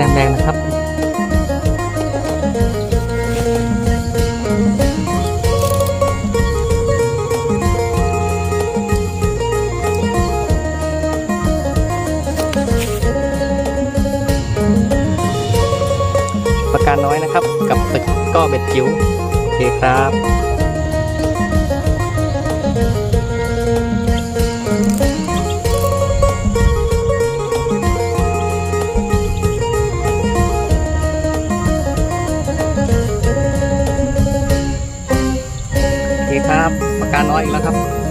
ต้มแดงนะครับปากกาน้อยนะครับ กับตึกก็เบ็ดจิ๋วโอเคครับ การน้อยอีกแล้วครับ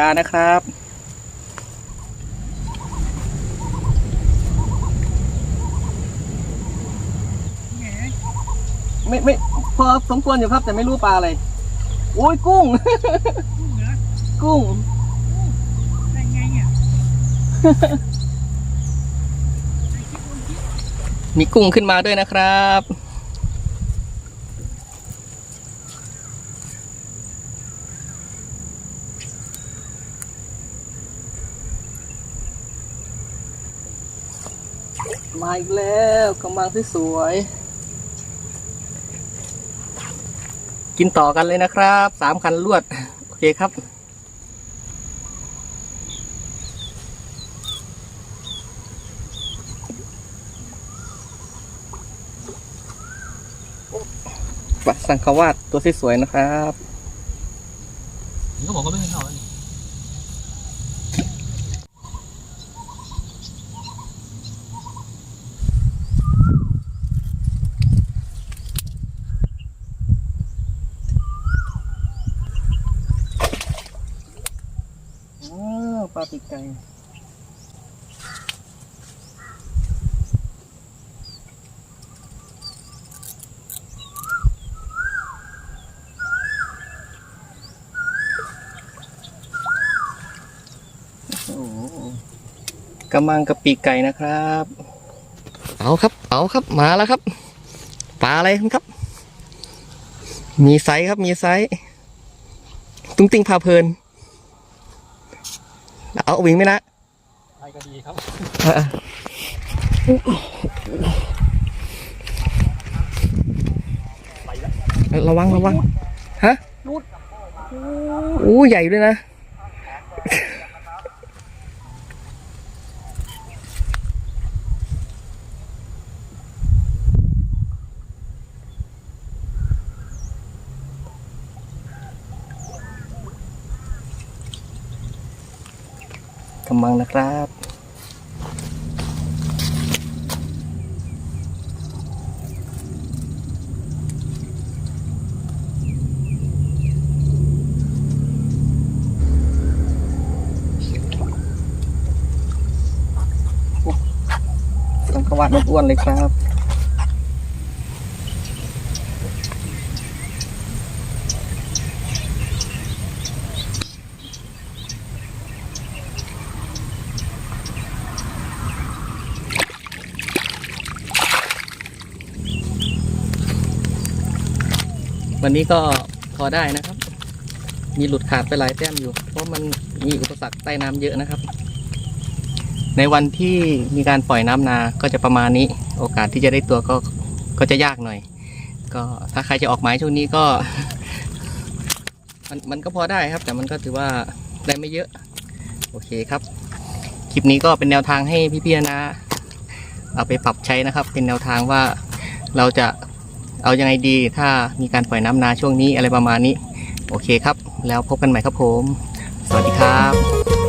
ากกานะครับ ไม่ไม่พอสมควรอยู่ครับแต่ไม่รู้ปลาอะไร โอ้ยกุ้ง กุ้งได้ไงเนี่ยมีกุ้งขึ้นมาด้วยนะครับ มาอีกแล้วกำลังที่สวย กินต่อกันเลยนะครับสามคันลวด โอเคครับปลาสังขวาดตัวสวยๆนะครับเขาบอกว่าไม่ให้เข้าอ๋อป ลาปีกไก่กำมังกับปีกไก่นะครับ เอาครับ เอาครับ มาแล้วครับ ปลาอะไรครับ มีไซส์ครับ มีไซส์ ตุ้งติ้งพาเพลิน เอาวิ่งไหมนะไปก็ดีครับระวังระวังฮะโอ้ใหญ่ด้วยนะ กำลังนะครับสังกวาดอ้วนๆเลยครับ วันนี้ก็พอได้นะครับ มีหลุดขาดไปหลายแต้มอยู่ เพราะมันมีอุปสรรคใต้น้ำเยอะนะครับ ในวันที่มีการปล่อยน้ำนาก็จะประมาณนี้ โอกาสที่จะได้ตัวก็ก็จะยากหน่อย ก็ถ้าใครจะออกหมายช่วงนี้ก็ มันมันก็พอได้ครับ แต่มันก็ถือว่าได้ไม่เยอะ โอเคครับ คลิปนี้ก็เป็นแนวทางให้พี่ๆนะเอาไปปรับใช้นะครับ เป็นแนวทางว่าเราจะ เอายังไงดีถ้ามีการปล่อยน้ำนาช่วงนี้อะไรประมาณนี้ โอเคครับ แล้วพบกันใหม่ครับผม สวัสดีครับ